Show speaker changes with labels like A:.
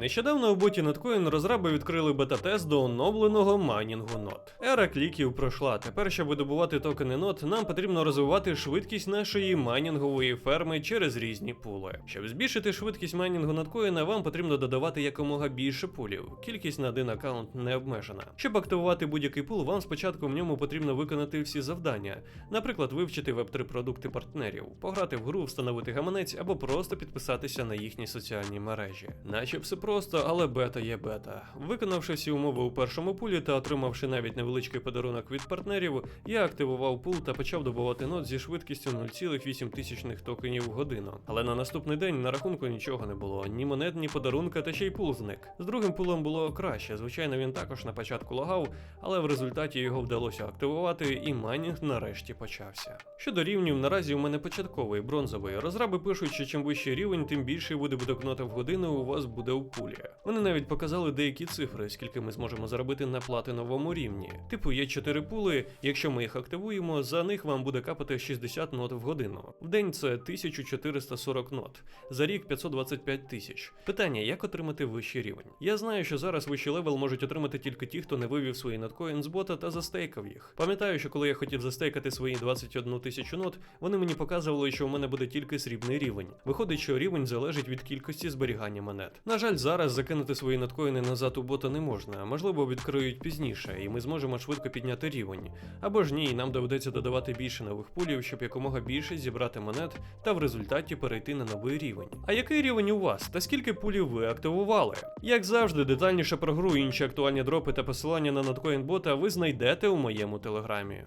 A: Нещодавно у боті Notcoin розраби відкрили бета-тест до оновленого майнінгу нот. Ера кліків пройшла. Тепер, щоб видобувати токени нот, нам потрібно розвивати швидкість нашої майнінгової ферми через різні пули. Щоб збільшити швидкість майнінгу Notcoin, вам потрібно додавати якомога більше пулів. Кількість на один аккаунт не обмежена. Щоб активувати будь-який пул, вам спочатку в ньому потрібно виконати всі завдання, наприклад, вивчити веб-3 продукти партнерів, пограти в гру, встановити гаманець або просто підписатися на їхні соціальні мережі. Наче все просто, але бета є бета. Виконавши всі умови у першому пулі та отримавши навіть невеличкий подарунок від партнерів, я активував пул та почав добувати нот зі швидкістю 0,8 токенів в годину. Але на наступний день на рахунку нічого не було, ні монет, ні подарунка, та ще й пул зник. З другим пулом було краще. Звичайно, він також на початку лагав, але в результаті його вдалося активувати, і майнінг нарешті почався. Щодо рівнів, наразі у мене початковий бронзовий. Розраби пишуть, що чим вищий рівень, тим більший видобуток ноти в годину у вас буде у пулі. Вони навіть показали деякі цифри, скільки ми зможемо заробити на платиновому рівні. Типу, є 4 пули, якщо ми їх активуємо, за них вам буде капати 60 нот в годину. В день це 1440 нот, за рік 525 тисяч. Питання, як отримати вищий рівень? Я знаю, що зараз вищий левел можуть отримати тільки ті, хто не вивів свої ноткоін з бота та застейкав їх. Пам'ятаю, що коли я хотів застейкати свої 21 тисячу нот, вони мені показували, що у мене буде тільки срібний рівень. Виходить, що рівень залежить від кількості зберігання монет. На жаль, зараз закинути свої ноткоїни назад у бота не можна, можливо, відкриють пізніше, і ми зможемо швидко підняти рівень. Або ж ні, нам доведеться додавати більше нових пулів, щоб якомога більше зібрати монет та в результаті перейти на новий рівень. А який рівень у вас та скільки пулів ви активували? Як завжди, детальніше про гру, інші актуальні дропи та посилання на ноткоін бота ви знайдете у моєму телеграмі.